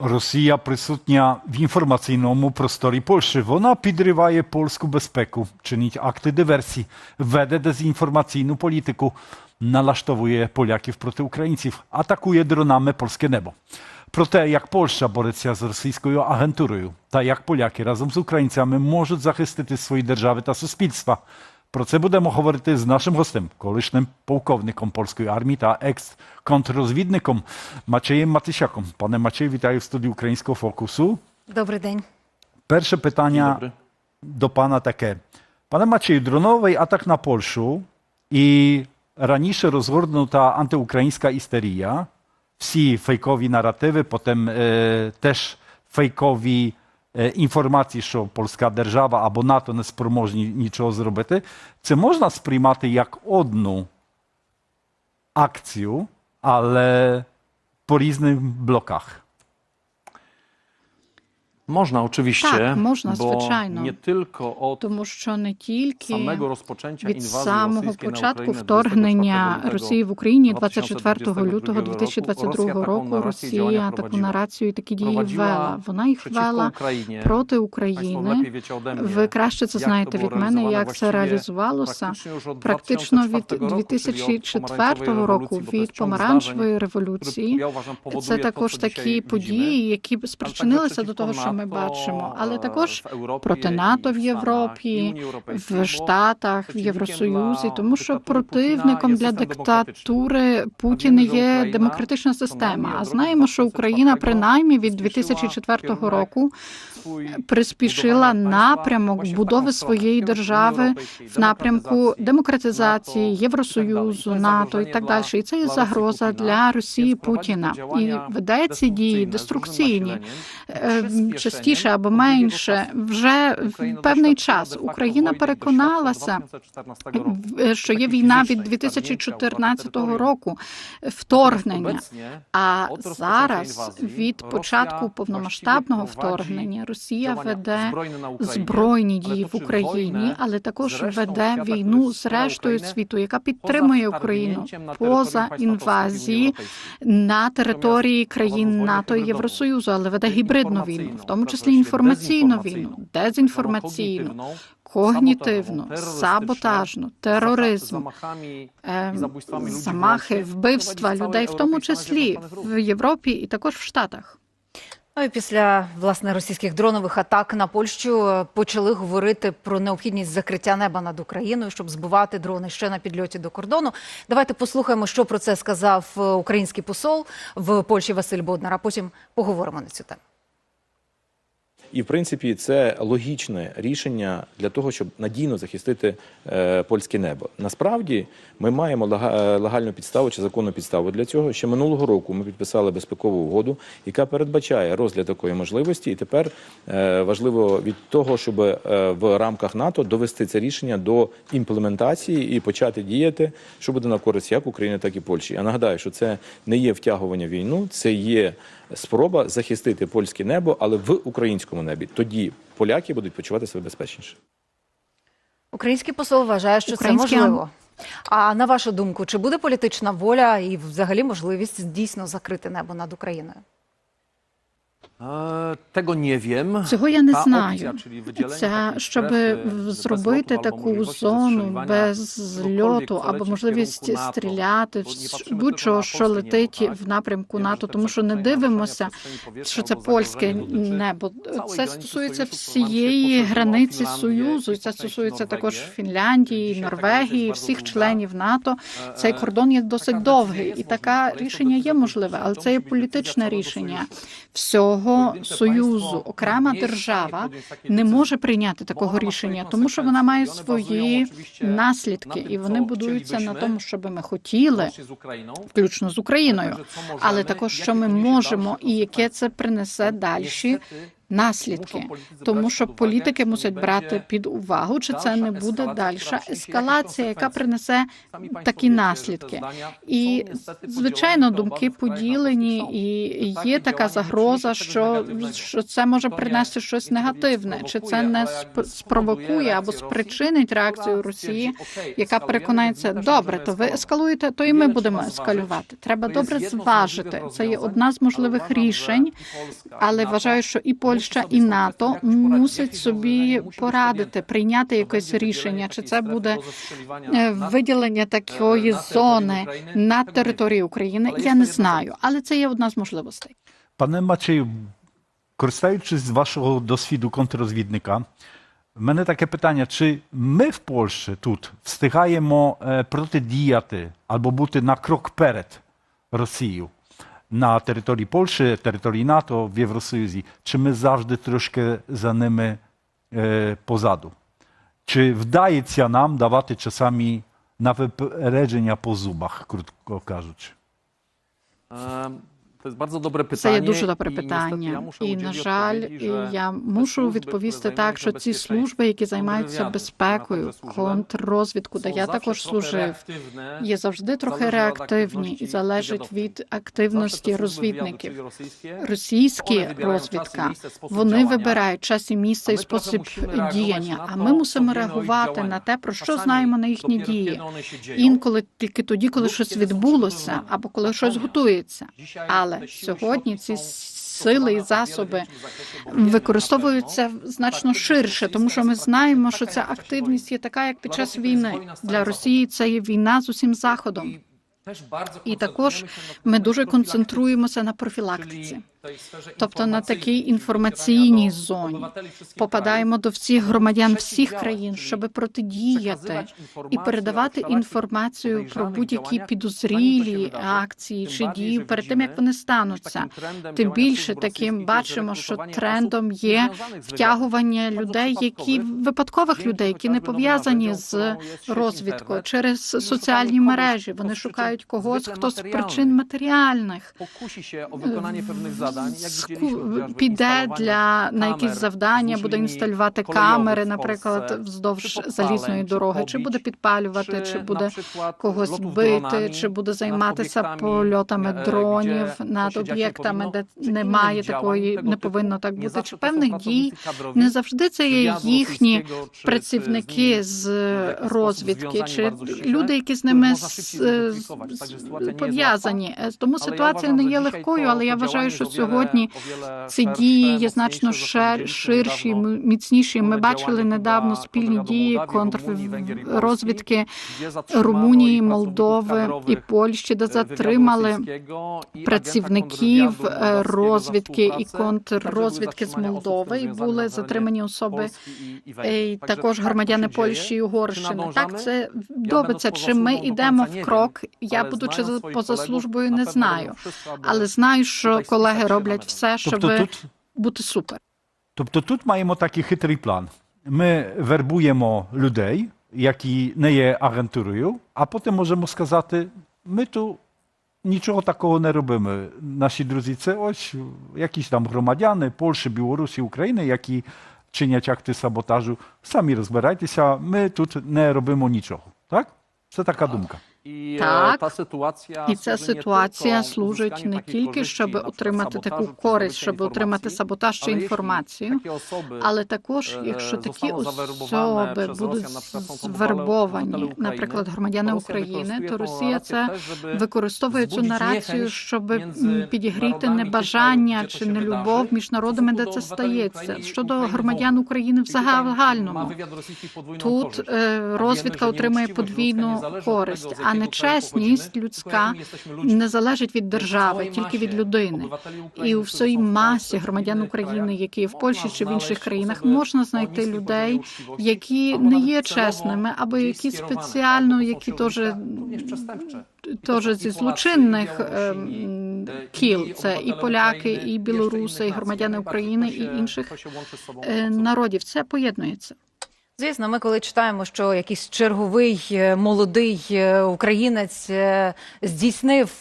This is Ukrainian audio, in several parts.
Росія присутня в інформаційному просторі Польщі. Вона підриває польську безпеку, чинить акти диверсії, веде дезінформаційну політику, налаштовує поляків проти українців, атакує дронами польське небо. Про те, як Польща бореться з російською агентурою та як поляки разом з українцями можуть захистити свої держави та суспільства. Про це будемо говорити з нашим гостем, колишнім полковником польської армії та екс-контррозвідником Мачеєм Матисяком. Пане Мачей, вітаю в студії Українського фокусу. Добрий день. Перше питання Dobry. до пана таке. Пане Macieju, dronowy atak na Polskę i раніше розгорнута антиукраїнська істерія, всі фейкові наративи, потім е, теж фейкові е, інформації, що польська держава або НАТО не спроможні нічого зробити. Це можна сприймати як одну акцію, але по різних блоках. Można oczywiście, Tak, można, bo zwyczajno. nie tylko od Тому що не тільки samego rozpoczęcia від самого початку вторгнення 24 Росії в Україні 2022 24 лютого 2022 року Росія таку нарацію і такі дії вела. Вона їх przeciwko вела Ukrainie. проти України. Ви краще це jak знаєте від мене, як це реалізувалося. praktycznie już od Практично від 2004 roku, czyli od 2004 року, від помаранчевої революції. Це також такі події, які спричинилися до того, що ми бачимо, але також проти НАТО в Європі, в Штатах, в Євросоюзі, тому що противником для диктатури Путін wiemy, że є демократична система. А знаємо, що Україна 2004 принаймні від спішила 2004 кierunek року приспішила напрямок будови своєї держави в напрямку демократизації Євросоюзу. НАТО і так далі. І це є загроза для Росії Путіна. І веде ці дії деструкційні. Е, частіше або менше вже в певний час Україна переконалася, 2014 що є війна від фізичної, вторгнення на 2014 року, вторгнення. А зараз від початку повномасштабного вторгнення Росія веде збройні дії в Україні, але також веде війну з рештою світу, яка підтримує Україну поза інвазії на території країн НАТО і Євросоюзу, але веде гібридну війну, в тому числі інформаційну війну, дезінформаційну, когнітивну, саботажну, тероризм, Ем, замахи, вбивства людей, в тому числі в Європі і також в Штатах. Ну і після власне російських дронових атак на Польщу е, почали говорити про необхідність закриття неба над Україною, щоб збивати дрони ще на підльоті до кордону. Давайте послухаємо, що про це сказав е, український посол в Польщі Василь Боднар. А потім поговоримо на цю тему. І в принципі це логічне рішення для того, щоб надійно захистити е, польське небо. Насправді ми маємо е, легальну підставу чи законну підставу для цього. Ще минулого року ми підписали безпекову угоду, яка передбачає розгляд такої можливості. І тепер е, важливо від того, щоб е, в рамках НАТО довести це рішення до імплементації і почати діяти, що буде на користь як України, так і Польщі. Я нагадаю, що це не є втягування в війну, це є спроба захистити польське небо, але в українському небі. Тоді поляки будуть почувати себе безпечніше. Український посол вважає, що Українські... це можливо. А на вашу думку, чи буде політична воля і взагалі можливість дійсно закрити небо над Україною? Цього я не знаю. Це щоб зробити таку зону без co або можливість стріляти будь-чого, що летить в напрямку НАТО, тому що не дивимося, що це польське небо. Це стосується всієї границі Союзу, і це стосується також. Фінляндії, Норвегії, всіх членів НАТО. Цей E, кордон є досить довгий, і таке рішення є можливе, але це є політичне рішення всього Pojedyncze союзу. Окрема держава не може прийняти такого рішення, тому що вона має свої наслідки, і вони будуються на тому, що би ми хотіли, включно з Україною, але також що ми можемо і яке це принесе далі наслідки, тому що політики мусять брати під увагу, чи це не буде дальша ескалація, яка принесе такі наслідки. І звичайно, думки поділені, і є така загроза, що, що це може принести щось негативне, чи це не сп- спровокує або спричинить реакцію Росії, яка переконається, добре, то ви ескалуєте, то і ми будемо ескалювати. Треба добре зважити. Це є одна з можливих рішень, але вважаю, що і Польща, і НАТО мусять собі порадити, прийняти якесь рішення, чи це буде е, виділення такої зони на території України. Я не знаю, але це є одна з можливостей. Пане Macieju, користуючись з вашого досвіду контррозвідника, в мене таке питання: чи ми в Польщі тут встигаємо е, протидіяти або бути на крок перед Росією на території Польщі, території НАТО, в Євросоюзі? Чи ми завжди трошки за ними е, позаду? Чи вдається нам давати часами на випередження по зубах, крутко кажучи? Ем, Це є дуже добре питання. І на жаль, я мушу відповісти так, що ці служби, які займаються безпекою, контррозвідку, де я також служив, є завжди трохи реактивні і залежить від активності розвідників. Російські. Розвідка. вони вибирають час і місце і спосіб діяння. А ми мусимо реагувати на те, про що знаємо на їхні дії. Інколи тільки тоді, коли щось відбулося, або коли щось готується. Dzisiaj Але сьогодні ці сили і засоби використовуються значно ширше, тому що ми знаємо, що ця активність є така, як під час війни. Для Росії це є війна з усім заходом. І також ми дуже концентруємося на профілактиці. Тобто на такій інформаційній зоні. попадаємо до всіх громадян всіх країн, щоб протидіяти і передавати інформацію про будь-які підозрілі акції чи дії перед тим, як вони стануться. Тим більше таким бачимо, що трендом є втягування людей, які випадкових людей, які не пов'язані з розвідкою через соціальні шукають мережі. когось, Вони хто з шукають причин когось, хто з причин матеріальних піде для на якісь завдання, буде інсталювати камери, наприклад, вздовж залізної дороги, чи буде підпалювати, чи буде когось бити, чи буде займатися польотами e, дронів над об'єктами, де немає такої, не повинно так бути, чи певних дій. Не завжди це є їхні працівники з розвідки, чи люди, які з ними пов'язані. Тому ситуація не є легкою, але я вважаю, що сьогодні ці дії є значно ширші, міцніші. Ми бачили недавно спільні дії контррозвідки Румунії, Молдови і Польщі, де e, затримали працівників е, розвідки і контррозвідки з Молдови, і були затримані особи е, і також громадяни. Польщі і Угорщини. Так, це będąc Чи ми йдемо в крок? Я, будучи поза службою, не знаю. Але знаю, що колеги роблять na все, щоб Тобто тут, бути супер. тобто тут маємо такий хитрий план. Ми вербуємо людей, які не є агентурою, а потім можемо сказати: ми тут нічого такого не робимо. Наші друзі, це ось якісь там громадяни Польщі, Білорусі, України, які чинять акти саботажу. Самі розбирайтеся, ми тут не робимо нічого. Так? Це така I e, Так. ta sytuacja І ця ситуація служить не тільки, щоб отримати таку користь, щоб отримати саботаж чи інформацію, але також, е, якщо такі особи будуть звербовані, наприклад, громадяни України, то Росія це використовує цю нарацію, щоб підігріти небажання чи нелюбов між народами, де це стається. Щодо громадян. України в загальному. Тут е, розвідка отримує подвійну користь, а нечесність людська не залежить від держави, тільки від людини. І у всій масі громадян України, які в Польщі чи в інших країнах, можна знайти людей, які не є чесними, або які спеціально, які теж są зі злочинних ем, e, кіл. Це і поляки, і білоруси, і громадяни. України, і інших е, народів. Це поєднується. Звісно, ми коли читаємо, що якийсь черговий е, молодий е, українець е, здійснив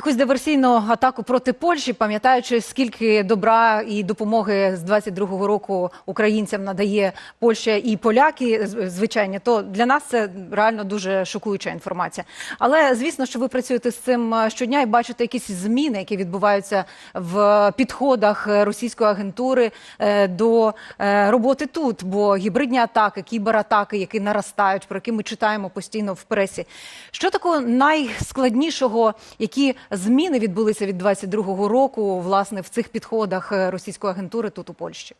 Якусь диверсійну атаку проти Польщі, пам'ятаючи, скільки добра і допомоги з 22-го року українцям надає Польща і поляки, звичайно, то для нас це реально дуже шокуюча інформація. Але звісно, що ви працюєте з цим е, щодня і бачите якісь зміни, які відбуваються в підходах російської агентури е, до е, роботи тут. Бо гібридні атаки, кібератаки, які наростають, про які ми читаємо постійно в пресі. Що такого найскладнішого, які зміни відбулися від 22-го року, власне, в цих підходах е, російської агентури тут у Польщі?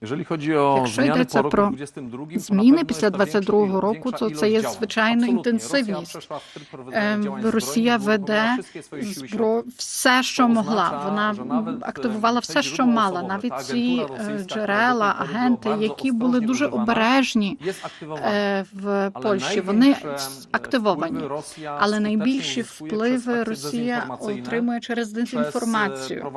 Jeżeli chodzi o Якщо йдеться про 22, to зміни після jest to 22-го року, то це є звичайно інтенсивність. Е, działań Росія веде збро все, що могла. Вона активувала е, все, що мала. Навіть ці е, джерела, агенти, які були дуже обережні е, в Польщі. Вони е, активовані. Але найбільші впливи Росія отримує через дезінформацію,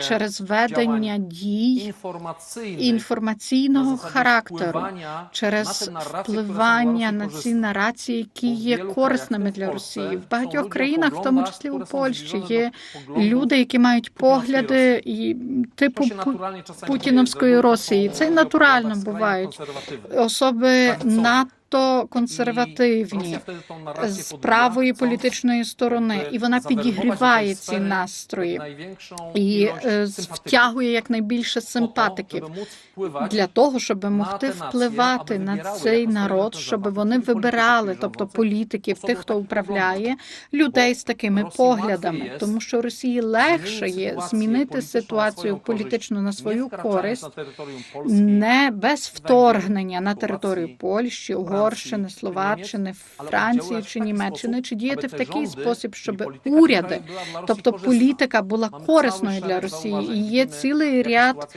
через ведення дій інформаційних інформаційного характеру, через впливання на ці нарації, які є корисними для Росії. В багатьох країнах, в тому числі у Польщі, є люди, які мають погляди і типу путіновської Росії. Це натурально бувають. Особи Правцові. Надто консервативні з правої політичної сторони, і вона підігріває ці настрої і е, втягує якнайбільше симпатиків. Для того, щоб могти впливати на цей народ, щоб вони вибирали, тобто політиків, тих, хто управляє, людей з такими поглядами, тому що Росії легше є змінити ситуацію політично на свою користь, не без вторгнення на територію Польщі, Угорщини, Чи Словаччини, Франції чи Німеччини, чи діяти в такий спосіб, щоб уряди, тобто політика була корисною для Росії. І є цілий ряд.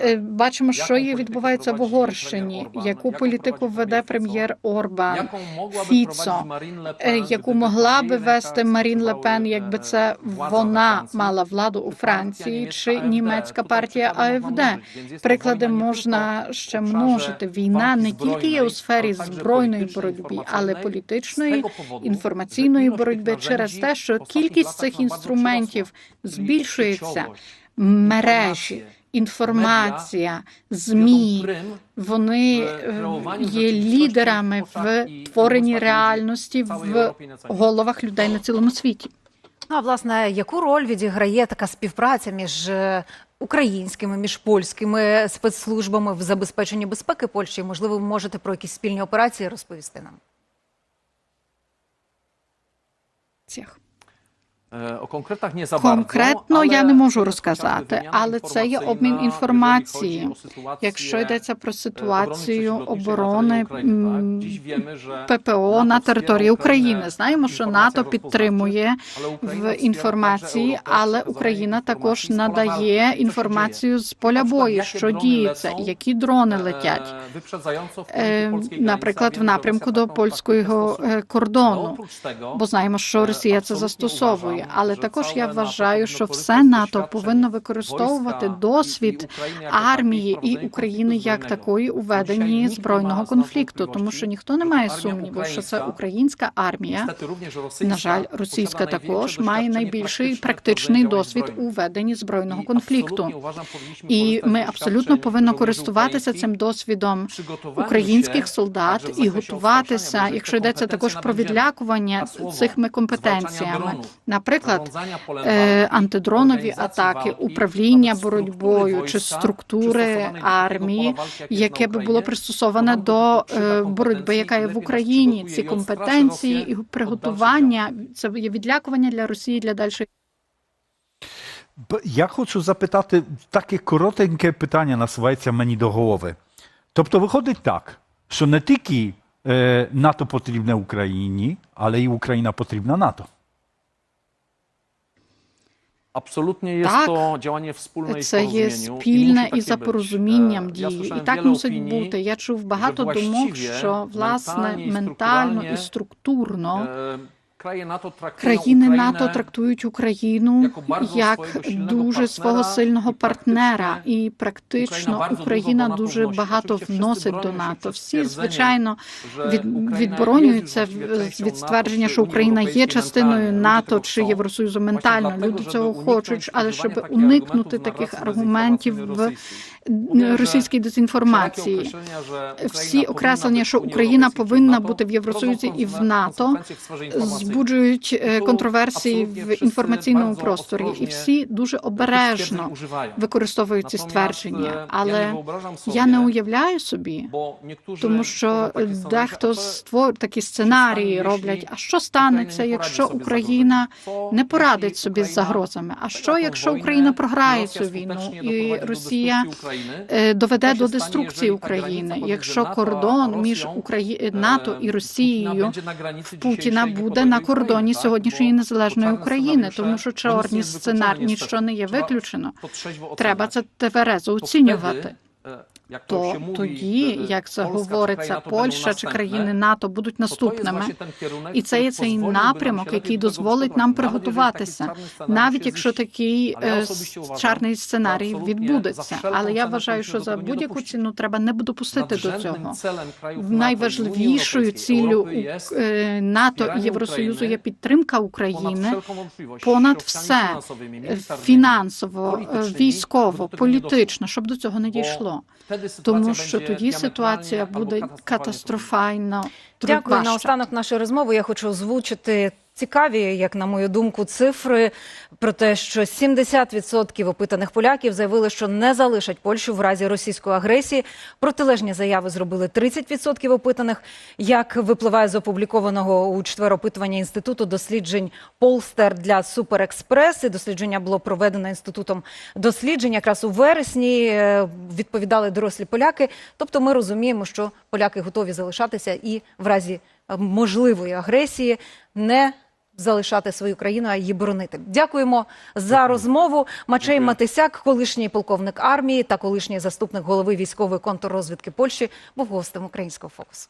Е, Бачимо, що є відбувається в Угорщині, яку політику веде прем'єр Орбан, Фіцо, е, яку могла би вести Марін Ле сконцентрували, Пен, е, якби це вона мала владу у Франції, чи німецька німецька партія АФД. Приклади можна ще множити. Війна не тільки є у сфері także збройної боротьби, але політичної, інформаційної боротьби через те, що кількість цих інструментів збільшується. Мережі, інформація, ЗМІ. Вони е, kreowaniu є лідерами в творенні реальності в головах людей на цілому світі. Ну, а власне, яку роль відіграє така співпраця між е, українськими, між польськими спецслужбами в забезпеченні безпеки Польщі? Можливо, ви можете про якісь спільні операції розповісти нам? Цих. Е, О конкретах не за Конкретно bardzo, я не можу розказати, але це є обмін інформації. Якщо йдеться про е, ситуацію оборони ППО на території України. Знаємо, що НАТО підтримує в інформації, але Україна також надає інформацію з поля бою, що діється, які дрони летять. Е, Е, Наприклад, в напрямку до польського е, кордону. Бо знаємо, що е, Росія це застосовує, uważam, але також я вважаю, що все НАТО повинно використовувати досвід армії і України як такої у веденні збройного конфлікту, тому що ніхто не має сумніву, що це українська, армія. На жаль, російська також має найбільший практичний досвід у веденні збройного конфлікту. І ми абсолютно повинні користуватися цим досвідом українських солдат і готуватися, якщо йдеться також про відлякування цими компетенціями, наприклад. е, Антидронові атаки, управління боротьбою чи структури армії, яке би було пристосоване до е, боротьби, яка є в Україні. Ці компетенції і приготування це є відлякування для Росії для дальших Б- Я хочу запитати таке коротеньке питання насувається мені до голови. Тобто виходить так, що не тільки е, НАТО потрібне Україні, але й Україна потрібна НАТО. Wspólne i w Це є спільне і за порозумінням E, дії. І так мусить бути. Я чув багато думок, що власне ментально і структурно Країни НАТО трактують Україну як дуже свого сильного партнера, і практично Україна дуже багато вносить. до НАТО. Всі, звичайно, від, відборонюються від, ствердження, що Україна є частиною НАТО чи. Євросоюзу ментально. Люди цього хочуть, але щоб уникнути таких аргументів в російській дезінформації. Всі окреслення, що Україна повинна бути в Євросоюзі і в НАТО. Збуджують е, контроверсії в інформаційному просторі, і всі дуже обережно використовують ці ствердження. nie Але я не уявляю собі, тому що scenariusze, дехто створ такі сценарії роблять. А що станеться, якщо Україна не порадить собі з загрозами? А що, якщо Україна програє цю війну і Росія е, доведе до деструкції України? Якщо кордон між Украї... e, НАТО і Росією na Путіна буде на кордоні сьогоднішньої незалежної України, тому що чорні сценарії ніщо не є виключено. Треба це тверезо To оцінювати. То тоді, e, як це говориться, Польща чи країни НАТО будуть jest наступними. І це є цей напрямок, який дозволить нам приготуватися, навіть якщо такий е, чарний сценарій відбудеться. Але я вважаю, що за будь-яку ціну треба не допустити до цього. Найважливішою ціллю е, НАТО і Євросоюзу є підтримка України понад все фінансово, е, військово, політично, щоб до цього не дійшло. Тому що тоді ситуація буде катастрофально Дякую. На останок нашої розмови я хочу озвучити цікаві, як на мою думку, цифри про те, що 70% опитаних поляків заявили, що не залишать Польщу в разі російської агресії. Протилежні заяви зробили 30% опитаних. Як випливає з опублікованого у четвер опитування інституту досліджень Полстер для Суперекспрес. І дослідження було проведено інститутом досліджень якраз у вересні. е, Відповідали дорослі поляки. Тобто, ми розуміємо, що поляки готові залишатися і в разі е, можливої агресії не залишати свою країну, а її боронити. Дякуємо за розмову. Мачей Дякую. Матисяк, колишній полковник армії та колишній заступник голови військової контррозвідки Польщі, був гостем українського фокусу.